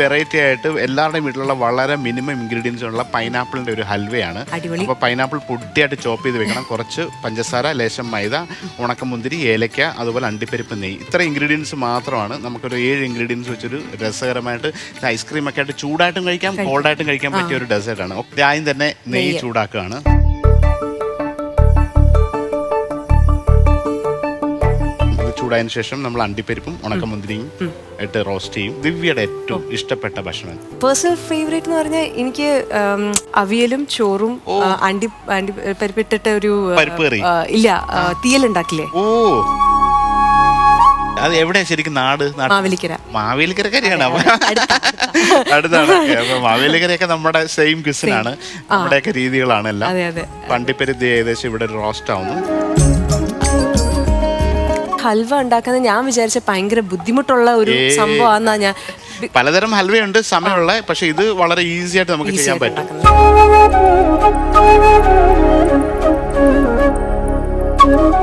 Variety ആയിട്ട് എല്ലാവരുടെയും വീട്ടിലുള്ള വളരെ മിനിമം ഇൻഗ്രീഡിയൻസ് ഉള്ള പൈനാപ്പിളിന്റെ ഒരു ഹൽവയാണ്. അപ്പോൾ പൈനാപ്പിൾ പൊടിയായിട്ട് ചോപ്പ് ചെയ്ത് വെക്കണം. കുറച്ച് പഞ്ചസാര ലേശം മൈദ ഉണക്കമുന്തിരി ഏലക്ക അതുപോലെ അണ്ടിപ്പരിപ്പ് നെയ്യ്. ഇത്ര ഇൻഗ്രീഡിയൻസ് മാത്രമാണ് നമുക്കൊരു ഏഴ് ഇൻഗ്രീഡിയൻസ് വെച്ചൊരു രസകരമായിട്ട് ഐസ്ക്രീം ഒക്കെ ആയിട്ട് ചൂടായിട്ടും കഴിക്കാം കോൾഡായിട്ടും കഴിക്കാൻ പറ്റിയ ഒരു ഡെസേർട്ടാണ് ആദ്യം തന്നെ നെയ്യ്. ചൂടാക്കുകയാണ്. ചൂടായതിനു ശേഷം നമ്മൾ അണ്ടിപ്പരിപ്പും ഉണക്കമുന്തിരിയും ഇട്ട് റോസ്റ്റ് ചെയ്യും. ദിവ്യയുടെ ഏറ്റവും ഇഷ്ടപ്പെട്ട ഭക്ഷണം പേഴ്സണൽ ഫേവറേറ്റ് എന്ന് പറഞ്ഞാൽ എനിക്ക് ഉം, അവിയലും ചോറും ആ, അണ്ടി അണ്ടി പരിപ്പിട്ടിട്ട് ഒരു ആ, പരിപ്പ് കറി. ആ, ഇല്ല തീയൽ ഉണ്ടാക്കില്ലേ ഓ. അത് എവിടെയാ ശരിക്കും നാട് നാട്ട്- മാവേലിക്കര. മാവേലിക്കരക്കാരിയാണ് അടുത്താണ്. അപ്പൊ മാവേലിക്കരയൊക്കെ നമ്മുടെ സെയിം ക്വിസിനാണ് നമ്മുടെയൊക്കെ രീതികളാണ് എല്ലാം. അതെ അതെ. പണ്ടിപ്പരുത്തി ഏകദേശം ഇവിടെ റോസ്റ്റ് ആവുന്നു. ഹൽവ ഉണ്ടാക്കുന്നത് ഞാൻ വിചാരിച്ച ഭയങ്കര ബുദ്ധിമുട്ടുള്ള ഒരു സംഭവം സംഭവമാണെന്നാ ഞാൻ പലതരം ഹൽവയുണ്ട് സമയമുള്ള പക്ഷെ ഇത് വളരെ ഈസി ആയിട്ട് നമുക്ക് ചെയ്യാൻ പറ്റും.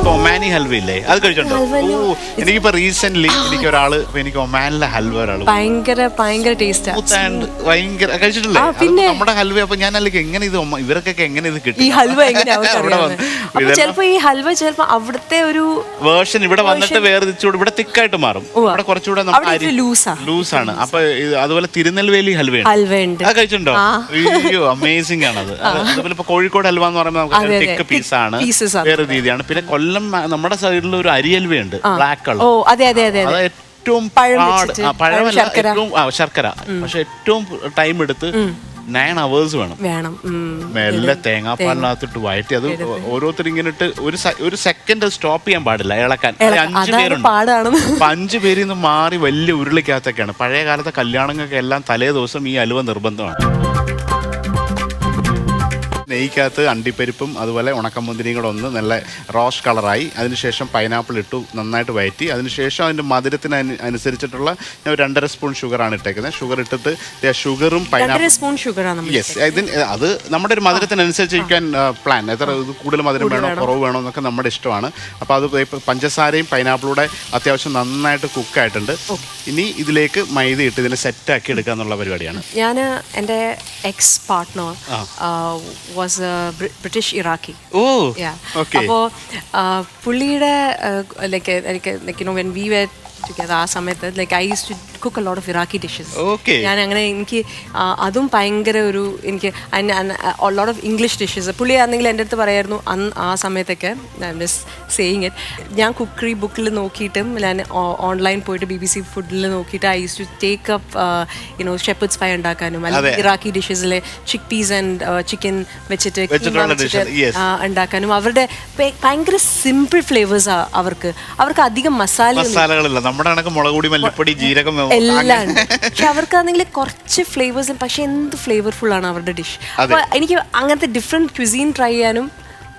ഒമാനി ഹൽവ ഇല്ലേ? അത് കഴിച്ചിട്ടുണ്ടോ ഓ എനിക്കിപ്പോ റീസെന്റ് എനിക്ക് ഒരാൾ എനിക്ക് ഒമാനിലെ ഹൽവ ഒരാൾ ഭയങ്കര ടേസ്റ്റാ. കഴിച്ചിട്ടില്ലേ. നമ്മുടെ ഹൽവ അപ്പൊ ഞാൻ അല്ലെങ്കിൽ എങ്ങനെ ഇത് ഇവർക്കൊക്കെ എങ്ങനെ ഇത് കിട്ടി? ഈ ഹൽവ ചിലപ്പോ ഈ ഹൽവ ചിലപ്പോ അവിടുത്തെ ഒരു വേർഷൻ ഇവിടെ വന്നിട്ട് വേറെ തിരിച്ചുകൂടെ ഇവിടെ തിക്കായിട്ട് മാറും. ഇവിടെ കുറച്ചുകൂടെ ലൂസ്. ആണ് അപ്പൊ അതുപോലെ തിരുനെൽവേലി ഹൽവ അത് കഴിച്ചിട്ടുണ്ടോ? അയ്യോ അമേസിംഗ് ആണ് അത് അത് അതുപോലെ ഇപ്പൊ കോഴിക്കോട് ഹൽവ എന്ന് പറയുമ്പോൾ നമുക്ക് തിക്ക് പീസാണ്. വേറെ രീതിയാണ്. പിന്നെ കൊല്ലം ആ, നമ്മുടെ സൈഡിൽ ഒരു അരിയൽവയുണ്ട് ബ്ലാക്ക് കളർ. ഓ അതെ അതെ അതെ അത്. അതെ ഏറ്റവും പഴം പാട്. വെച്ചിട്ട്, ആ, പഴമല്ല ശർക്കര. ഏറ്റവും ആ, ശർക്കര. പക്ഷെ ഏറ്റവും ടൈം എടുത്ത് നയൻ അവേഴ്സ് വേണം. വേണം. ഉം. മെല്ലെ തേങ്ങാപ്പാലിനകത്തിട്ട് വയറ്റി അത് ഓരോരുത്തർ ഇങ്ങനെ ഇട്ട് ഒരു സെ- ഒരു സെക്കൻഡ് സ്റ്റോപ്പ് ചെയ്യാൻ പാടില്ല ഇളക്കാൻ. അത് അഞ്ച് അതാണ് പേരുണ്ട്. പാടാണെന്ന് അപ്പൊ അഞ്ച് പേരിൽ നിന്ന് മാറി വലിയ ഉരുളിക്കകത്തൊക്കെയാണ്. പഴയ കാലത്തെ കല്യാണങ്ങൾക്ക് എല്ലാം തലേ ദിവസം ഈ അലുവ നിർബന്ധമാണ്. നെയ്ക്കകത്ത് അണ്ടിപ്പരിപ്പും അതുപോലെ ഉണക്കമുന്തിരിയും കൂടെ ഒന്ന് നല്ല റോസ് കളറായി. അതിനുശേഷം പൈനാപ്പിൾ ഇട്ടു നന്നായിട്ട് വയറ്റി. അതിനുശേഷം അതിന്റെ മധുരത്തിന് അനു- അനുസരിച്ചിട്ടുള്ള ഞാൻ ഒരു രണ്ടര സ്പൂൺ ഷുഗറാണ് ഇട്ടേക്കുന്നത്. ഷുഗർ ഇട്ടിട്ട് ഷുഗറും പൈനാപ്പിൾ സ്പൂൺ ഷുഗറാണ് യെസ് ഇതിന് അത് നമ്മുടെ ഒരു മധുരത്തിനനുസരിച്ച് ഇരിക്കാൻ പ്ലാൻ എത്ര ഇത് കൂടുതൽ മധുരം വേണോ കുറവ് വേണോ എന്നൊക്കെ നമ്മുടെ ഇഷ്ടമാണ്. അപ്പോൾ അത് പഞ്ചസാരയും പൈനാപ്പിളൂടെ അത്യാവശ്യം നന്നായിട്ട് കുക്കായിട്ടുണ്ട് ഇനി ഇതിലേക്ക് മൈദ ഇട്ട് ഇതിനെ സെറ്റാക്കി എടുക്കുക എന്നുള്ള പരിപാടിയാണ്. ഞാൻ എന്റെ ex partner was British Iraqi oh Yeah. Okay അപ്പോ ആ, പുള്ളിയുടെ like like like no when we were together ആ സമയത്ത് like I use to cook a lot of Iraqi dishes okay ഞാൻ അങ്ങനെ എനിക്ക് ആ, അതും ഭയങ്കര ഒരു എനിക്ക് ലോട്ട് ഓഫ് ഇംഗ്ലീഷ് ഡിഷസ് പുള്ളി ആണെങ്കിൽ എന്റെ അടുത്ത് പറയായിരുന്നു അന്ന് ആ സമയത്തൊക്കെ മിസ് സേയിങ് ഇറ്റ് ഞാൻ കുക്കറി ബുക്കിൽ നോക്കിയിട്ടും ഞാൻ ഓൺലൈൻ പോയിട്ട് ബി ബി സി ഫുഡിൽ നോക്കിയിട്ട് I use to take up you know shepherd's fry ഉണ്ടാക്കാനും അല്ലെങ്കിൽ ഇറാഖി ഡിഷസിലെ ചിക്ക് പീസ് ആൻഡ് ചിക്കൻ വെച്ചിട്ട് keema വെച്ചിട്ടുള്ള വെച്ചിട്ട് dishes, yes. ആ, ഉണ്ടാക്കാനും. അവരുടെ ഭയ- ഭയങ്കര സിമ്പിൾ ഫ്ലേവേഴ്സാണ് അവർക്ക്. അവർക്ക് അധികം മസാല മസാലകളില്ല. നമ്മുടെ കണക്ക് മുളക് പൊടി മല്ലിപ്പൊടി ജീരകം എല്ലാം. പക്ഷെ അവർക്കാണെങ്കിൽ കുറച്ച് ഫ്ലേവേഴ്സും പക്ഷെ എന്ത് ഫ്ലേവർഫുൾ ആണ് അവരുടെ ഡിഷ് അപ്പൊ എനിക്ക് അങ്ങനത്തെ ഡിഫറെന്റ് ക്വിസീൻ ട്രൈ ചെയ്യാനും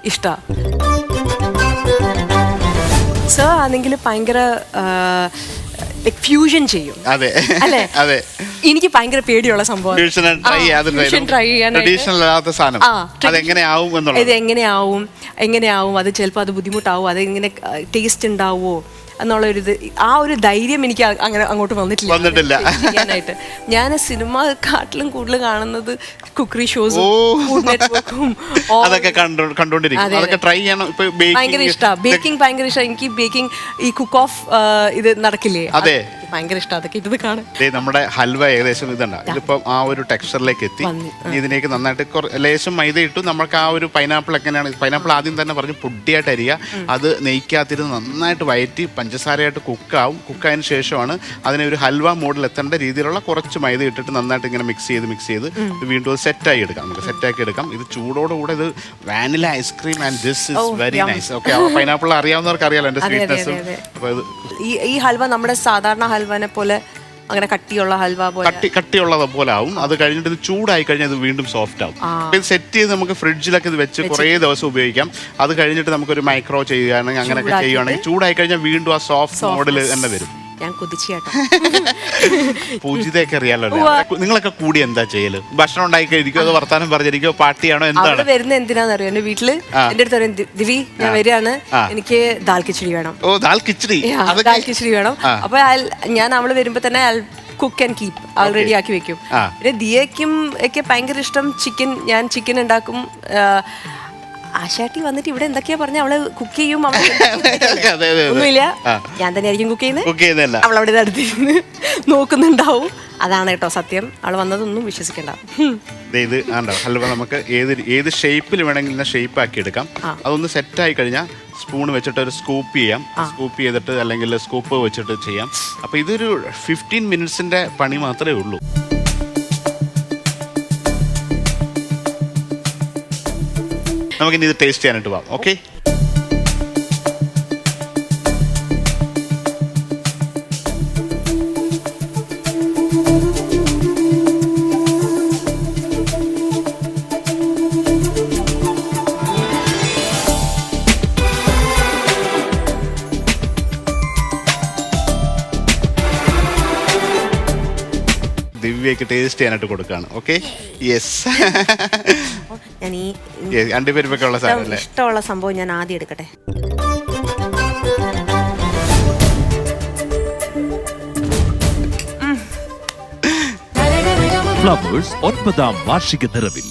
ഇഷ്ടമാണ് സോ ആണെങ്കിൽ ഭയങ്കര ഫ്യൂഷൻ ചെയ്യും. അതെ. അല്ലേ? അതെ. എനിക്ക് ഭയങ്കര പേടിയുള്ള സംഭവം ഇത് എങ്ങനെയാവും? എങ്ങനെയാവും? അത് ചിലപ്പോൾ അത് ബുദ്ധിമുട്ടാവും. അത് എങ്ങനെ ടേസ്റ്റ് ഉണ്ടാവുമോ എന്നുള്ള ഒരു ഇത് ആ ഒരു ധൈര്യം എനിക്ക് അ- അങ്ങനെ അങ്ങോട്ട് വന്നിട്ടില്ല. വന്നിട്ടില്ല. ചെയ്യാനായിട്ട്. ഞാൻ സിനിമ കാട്ടിലും കൂടുതൽ കാണുന്നത് കുക്കറി ഷോസും ഓ. ഫുഡ് നെറ്റ്വർക്കും അതൊക്കെ കണ്ടു കണ്ടോണ്ടിരിക്കും. അതെ, അതൊക്കെ ട്രൈ ചെയ്യണം. ഇപ്പൊ ഭയങ്കര baking- ഇഷ്ടമാണ് ബേക്കിംഗ് ഭയങ്കര ഇഷ്ടമാണ് എനിക്ക് ബേക്കിംഗ് ഈ കുക്ക് ഓഫ് ഇത് നടക്കില്ലേ? അതെ. അത് ഭയങ്കര ഇഷ്ടം. അതൊക്കെ കാണാൻ. ദേ നമ്മുടെ ഹൽവ ഏകദേശം ഇതുണ്ട്. ഇതിപ്പോ ആ ഒരു ടെക്സ്ചറിലേക്ക് എത്തി. വന്നു, ഇനി ഇതിലേക്ക് നന്നായിട്ട് കുറ- ലേശം മൈദ ഇട്ടു. നമുക്ക് ആ ഒരു പൈനാപ്പിൾ എങ്ങനെയാണ്? പൈനാപ്പിൾ ആദ്യം തന്നെ പറഞ്ഞു പൊടിയായിട്ട് അരിയുക അത് നെയ്ക്കാത്തിരുന്ന് നന്നായിട്ട് വയറ്റി പഞ്ചസാരയായിട്ട് കുക്കാവും. കുക്കായതിനു ശേഷമാണ് അതിനെ ഒരു ഹൽവ മോഡിൽ എത്തേണ്ട രീതിയിലുള്ള കുറച്ച് മൈദ ഇട്ടിട്ട് നന്നായിട്ട് ഇങ്ങനെ മിക്സ് ചെയ്ത് മിക്സ് ചെയ്ത് വീണ്ടും സെറ്റായി എടുക്കാം. നമുക്ക് സെറ്റാക്കി എടുക്കാം. ഇത് ചൂടോടുകൂടെ ഇത് vanilla ice cream and this is very yum. Nice okay pineapple അറിയാവുന്നവർക്ക് അറിയാലോ എന്റെ അതെ, അതെ, സ്വീറ്റ്നെസ്സും അതെ, അപ്പോൾ ഇത് ഈ ഈ ഹൽവ നമ്മുടെ സാധാരണ ഹൽവനെ പോലെ അങ്ങനെ കട്ടിയുള്ള ഹൽവ പോലെ. കട്ടി കട്ടിയുള്ളത് പോലെ ആവും. അത് കഴിഞ്ഞിട്ട് ഇത് ചൂടായി കഴിഞ്ഞാൽ ഇത് വീണ്ടും സോഫ്റ്റ് ആവും. ഇത് സെറ്റ് ചെയ്ത് നമുക്ക് ഫ്രിഡ്ജിലൊക്കെ ഇത് വെച്ച് കുറേ ദിവസം ഉപയോഗിക്കാം. അത് കഴിഞ്ഞിട്ട് നമുക്കൊരു മൈക്രോ ചെയ്യുകയാണെങ്കിൽ അങ്ങനെയൊക്കെ ചെയ്യുകയാണെങ്കിൽ ചൂടായി കഴിഞ്ഞാൽ വീണ്ടും ആ സോഫ്റ്റ് മോഡൽ തന്നെ വരും. ഞാൻ കുതിച്ചാട്ടോ പൂജിതയൊക്കെ അറിയാലോ? നിങ്ങളൊക്കെ കൂടി എന്താ ചെയ്യൽ? ഭക്ഷണം ഉണ്ടായി കഴിക്കോ അതോ വർത്താനം പറഞ്ഞിരിക്കോ? പാർട്ടിയാണോ? എന്താണ്? വരുന്ന എന്തിനാന്ന് അറിയോ? എന്റെ വീട്ടിൽ എന്റെ അടുത്ത് പറയും ദിവി ഞാൻ വരികയാണ്. എനിക്ക് ദാൽ കിച്ചടി വേണം. ഓ ദാൽ കിച്ചടി. ദാൽ കിച്ചടി വേണം. അപ്പൊ ഞാൻ അവൾ വരുമ്പോ തന്നെ കുക്ക് ആൻഡ് കീപ്പ്. ഓൾറെഡി ആക്കി വെക്കും. പിന്നെ ദിയയ്ക്കും ഒക്കെ ഭയങ്കര ഇഷ്ടം ചിക്കൻ ഞാൻ ചിക്കൻ ഉണ്ടാക്കും. ആശാട്ടി വന്നിട്ട് ഇവിടെ എന്തൊക്കെയാ പറഞ്ഞ അവൾ കുക്ക് ചെയ്യും അവൾ. ഒന്നുമില്ല. ഞാൻ തന്നെ ആയിരിക്കും കുക്ക് ചെയ്യുന്നത് അവൾ അവിടെ അടുത്തിരുന്ന് നോക്കുന്നുണ്ടാവും. അതാണ് കേട്ടോ സത്യം. അവൾ വന്നതൊന്നും വിശ്വസിക്കണ്ട. ഇത് ആണ്ടോ ഹൽവ നമുക്ക് ഏത് ഏത് ഷേപ്പിൽ വേണമെങ്കിലും ഷേപ്പ് ആക്കി എടുക്കാം. അതൊന്ന് ആയി കഴിഞ്ഞാൽ സ്പൂൺ വെച്ചിട്ട് ഒരു സ്കൂപ്പ് ചെയ്യാം. സ്കൂപ്പ് ചെയ്തിട്ട് അല്ലെങ്കിൽ സ്കൂപ്പ് വെച്ചിട്ട് ചെയ്യാം. അപ്പോൾ ഇതൊരു ഫിഫ്റ്റീൻ മിനിറ്റ്സിന്റെ പണി മാത്രമേ ഉള്ളൂ. നമുക്കിനി ഇത് ടേസ്റ്റ് ചെയ്യാനായിട്ട് പോവാം. ഓക്കെ ടേസ്റ്റ് ചെയ്യാനായിട്ട് കൊടുക്കുകയാണ് ഓക്കെ യെസ് ഞാൻ ഈ ഉള്ള സാധനം ഇഷ്ടമുള്ള സംഭവം ഞാൻ ആദ്യം എടുക്കട്ടെ. ഫ്ലവേഴ്സ് ഒൻപതാം വാർഷിക നിറവിൽ.